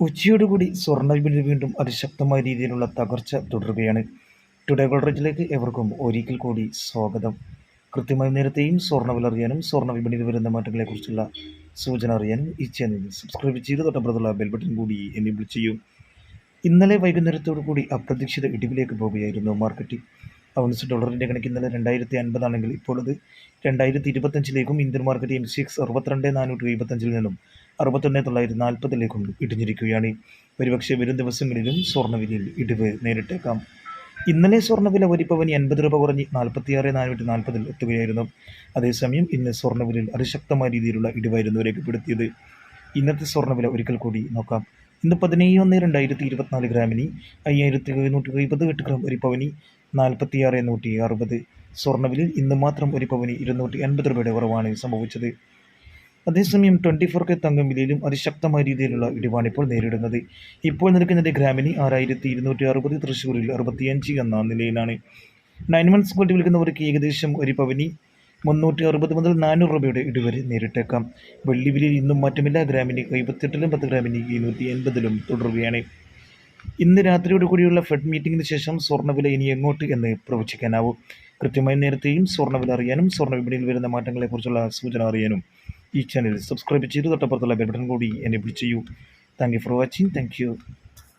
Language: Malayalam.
ഉച്ചയോടുകൂടി സ്വർണവിപണി വീണ്ടും അതിശക്തമായ രീതിയിലുള്ള തകർച്ച തുടരുകയാണ്. ടുഡേ ഗോൾറേജിലേക്ക് എവർക്കും ഒരിക്കൽ കൂടി സ്വാഗതം. കൃത്യമായ നേരത്തെയും സ്വർണ അറിയാനും സ്വർണ വിപണിയിൽ വരുന്ന മാറ്റങ്ങളെക്കുറിച്ചുള്ള സൂചന അറിയാനും ഈ ചാനൽ സബ്സ്ക്രൈബ് ചെയ്ത് തൊട്ടപ്പുറത്തുള്ള ബെൽ ബട്ടൺ കൂടി എനേബിൾ ചെയ്യൂ. ഇന്നലെ വൈകുന്നേരത്തോടു കൂടി അപ്രതീക്ഷിത ഇടിവിലേക്ക് പോവുകയായിരുന്നു മാർക്കറ്റ് അവൻസ് ഡോളറിന്റെ കണക്ക് ഇന്നലെ രണ്ടായിരത്തി അൻപതാണെങ്കിൽ ഇപ്പോൾ അത് രണ്ടായിരത്തി ഇരുപത്തഞ്ചിലേക്കും Indian market M C X അറുപത്തിരണ്ട് നാനൂറ്റി എഴുപത്തഞ്ചിൽ നിന്നും അറുപത്തൊന്ന് തൊള്ളായിരത്തി നാൽപ്പതിലേക്കും ഇടിഞ്ഞിരിക്കുകയാണ്. ഒരുപക്ഷെ വരും ദിവസങ്ങളിലും സ്വർണവിലയിൽ ഇടിവ് നേരിട്ടേക്കാം. ഇന്നലെ സ്വർണവില ഒരു പവന് എൺപത് രൂപ കുറഞ്ഞ് നാൽപ്പത്തിയാറ് നാനൂറ്റി നാൽപ്പതിൽ എത്തുകയായിരുന്നു. അതേസമയം ഇന്ന് സ്വർണവിലയിൽ അതിശക്തമായ രീതിയിലുള്ള ഇടിവായിരുന്നു രേഖപ്പെടുത്തിയത്. ഇന്നത്തെ സ്വർണവില ഒരിക്കൽ കൂടി നോക്കാം. ഇന്ന് പതിനേഴ് ഒന്ന് രണ്ടായിരത്തി ഇരുപത്തിനാല് ഗ്രാമിന് അയ്യായിരത്തി എഴുന്നൂറ്റി എഴുപത് എട്ട് ഗ്രാം ഒരു പവന് നാൽപ്പത്തിയാറ് നൂറ്റി അറുപത് സ്വർണവിലയിൽ ഇന്ന് മാത്രം ഒരു പവന് ഇരുന്നൂറ്റി എൺപത് രൂപയുടെ കുറവാണ് സംഭവിച്ചത്. അതേസമയം ട്വന്റി ഫോർ കെ തങ്കം വിലയിലും അതിശക്തമായ രീതിയിലുള്ള ഇടിവാണ് ഇപ്പോൾ നേരിടുന്നത്. ഇപ്പോൾ നിൽക്കുന്നത് ഗ്രാമിനി ആറായിരത്തി ഇരുന്നൂറ്റി അറുപത് തൃശ്ശൂരിൽ അറുപത്തിയഞ്ച് എന്ന നിലയിലാണ്. നയൻ മന്ത്സ് ഗോൾഡ് വിൽക്കുന്നവർക്ക് ഏകദേശം ഒരു പവനി മുന്നൂറ്റി അറുപത് മുതൽ നാനൂറ് രൂപയുടെ ഇടിവരെ നേരിട്ടേക്കാം. വെള്ളി വിലയിൽ ഇന്നും മാറ്റമില്ല. ഗ്രാമിന് എഴുപത്തെട്ടിലും പത്ത് ഗ്രാമിന് ഇരുന്നൂറ്റി എൺപതിലും തുടരുകയാണ്. ഇന്ന് രാത്രിയോട് കൂടിയുള്ള ഫെഡ് മീറ്റിംഗിന് ശേഷം സ്വർണവില ഇനി എങ്ങോട്ട് എന്ന് പ്രവചിക്കാനാവും. കൃത്യമായി നേരത്തെയും സ്വർണവില അറിയാനും സ്വർണ വിപണിയിൽ വരുന്ന മാറ്റങ്ങളെക്കുറിച്ചുള്ള സൂചന അറിയാനും ഈ ചാനൽ സബ്സ്ക്രൈബ് ചെയ്ത് തൊട്ടപ്പുറത്തുള്ള ബെൽ ബട്ടൺ കൂടി എന്നെ ചെയ്യൂ thank you for watching thank you